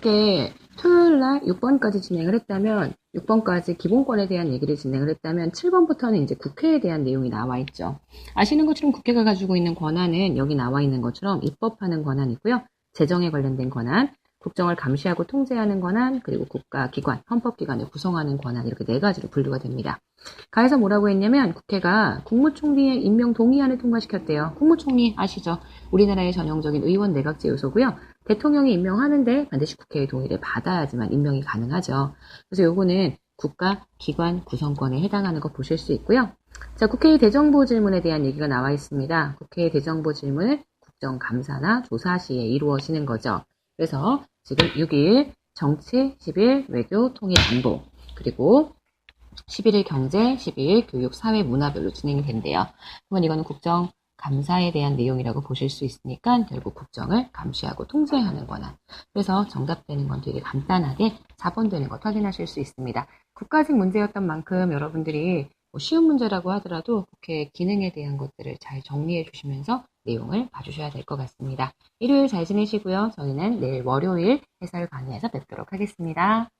이게 토요일 날 6번까지 진행을 했다면 6번까지 기본권에 대한 얘기를 진행을 했다면 7번부터는 이제 국회에 대한 내용이 나와 있죠. 아시는 것처럼 국회가 가지고 있는 권한은 여기 나와 있는 것처럼 입법하는 권한이고요. 재정에 관련된 권한, 국정을 감시하고 통제하는 권한, 그리고 국가 기관, 헌법기관을 구성하는 권한 이렇게 네 가지로 분류가 됩니다. 가에서 뭐라고 했냐면 국회가 국무총리의 임명 동의안을 통과시켰대요. 국무총리 아시죠? 우리나라의 전형적인 의원 내각제 요소고요. 대통령이 임명하는데 반드시 국회의 동의를 받아야지만 임명이 가능하죠. 그래서 요거는 국가 기관 구성권에 해당하는 거 보실 수 있고요. 자, 국회의 대정부 질문에 대한 얘기가 나와 있습니다. 국회의 대정부 질문을 국정감사나 조사 시에 이루어지는 거죠. 그래서 지금 6일 정치, 10일 외교, 통일, 안보, 그리고 11일 경제, 12일 교육, 사회, 문화별로 진행이 된대요. 그러면 이거는 국정 감사에 대한 내용이라고 보실 수 있으니까 결국 국정을 감시하고 통제하는 권한. 그래서 정답되는 건 되게 간단하게 4번 되는 것 확인하실 수 있습니다. 국가직 문제였던 만큼 여러분들이 뭐 쉬운 문제라고 하더라도 국회 기능에 대한 것들을 잘 정리해 주시면서 내용을 봐주셔야 될 것 같습니다. 일요일 잘 지내시고요. 저희는 내일 월요일 해설 강의에서 뵙도록 하겠습니다.